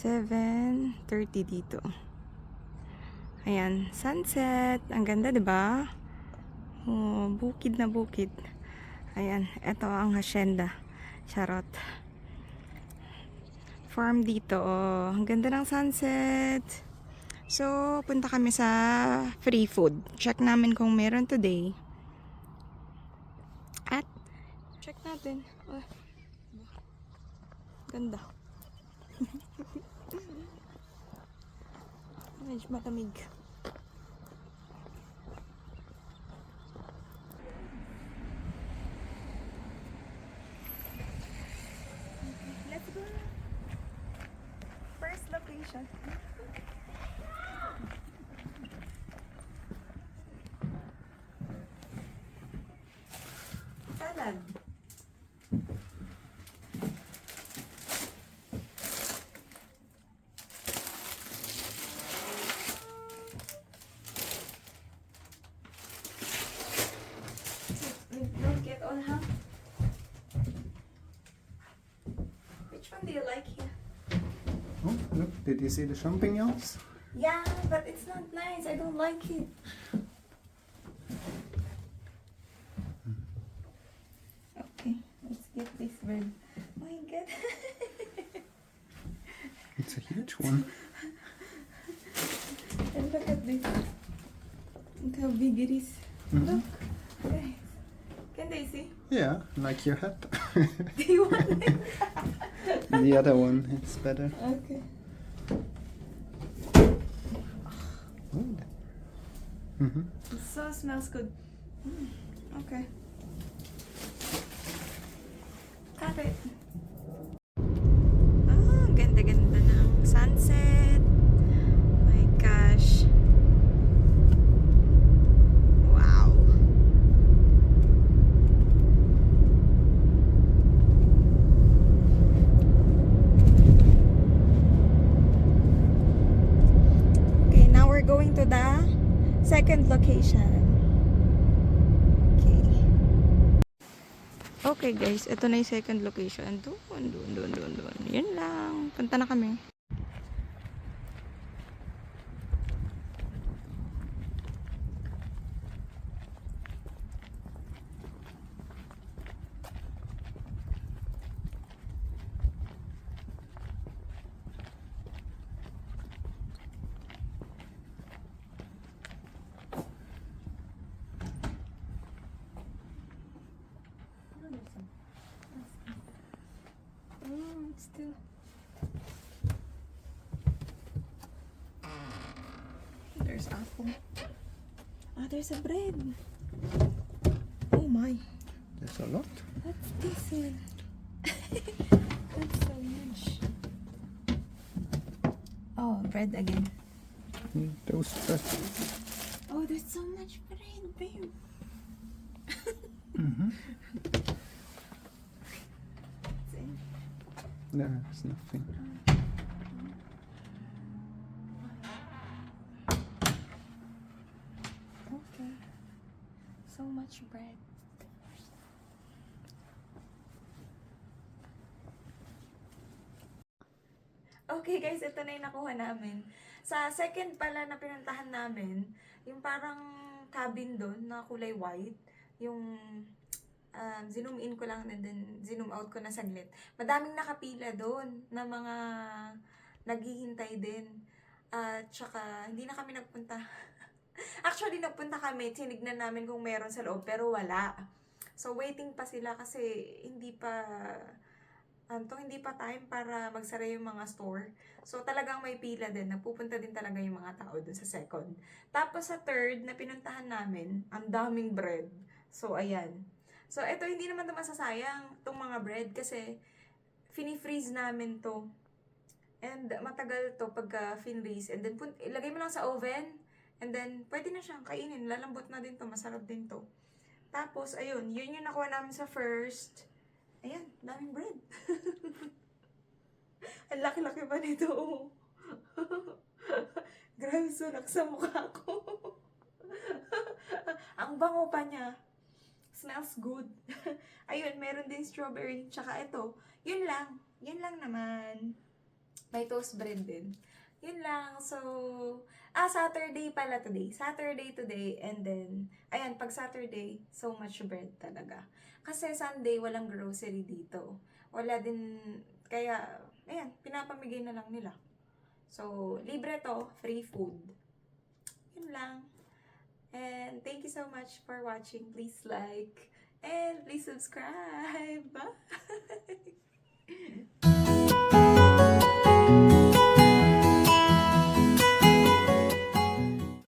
7.30 dito. Ayan, sunset. Ang ganda, di ba? Oh, bukid na bukid. Ayan, ito ang hacienda. Charot. Farm dito, oh. Ang ganda ng sunset. So, punta kami sa free food. Check namin kung meron today. At, check natin. Oh, ganda. Medyo malamig. Let's go. First location. One do you like here? Oh, look, did you see the champignons? Yeah, but it's not nice. I don't like it. Okay, let's get this bird. My God. It's a huge one. and look at this. Look how big it is. Mhm. Look, guys. Can they see? Yeah, like your hat. Do you want it? the other one, it's better. okay. Mm-hmm. It so smells good. Mm, okay. Got it. Second location. Okay. Okay guys, ito na yung second location. Doon, doon, doon, doon, doon. Yun lang. Punta na kami. Still. There's apple. Ah, there's a bread. Oh my. There's a lot. What's this? That's so huge. Oh, bread again. Mm, Those bread. Oh, there's so much bread, babe. Mm-hmm. See? There's nothing. Okay. So much bread. Okay guys, ito na yung nakuha namin. Sa second pala na pinuntahan namin, yung parang cabin doon na kulay white, yung um, zoom in ko lang and then zoom out ko na saglit. Madaming nakapila doon na mga naghihintay din. At tsaka, hindi na kami nagpunta. Actually, nagpunta kami, tinignan namin kung meron sa loob, pero wala. So, waiting pa sila kasi hindi pa, ano to, hindi pa time para magsara yung mga store. So, talagang may pila din. Nagpupunta din talaga yung mga tao dun sa second. Tapos sa third na pinuntahan namin, ang daming bread. So, ayan. So, ito hindi naman ito masasayang, itong mga bread, kasi fini-freeze namin to. And matagal to pagka finlace. And then, pun- ilagay mo lang sa oven. And then, pwede na siyang kainin. Lalambot na din to. Masarap din to. Tapos, ayun. Yun yung nakuha namin sa first. Ayan, daming bread. Ang laki-laki pa nito. Grabe sunak sa mukha ko. Ang bango pa niya. Smells good. Ayun, meron din strawberry. Tsaka ito. Yun lang. Yun lang naman. may toast bread din. Yun lang. So, ah, Saturday pala today. Saturday today. And then, ayan, pag Saturday, so much bread talaga. Kasi Sunday, walang grocery dito. Wala din, kaya, ayan, pinapamigay na lang nila. So, libre to, free food. Yun lang. And thank you so much for watching. Please like and please subscribe. Bye!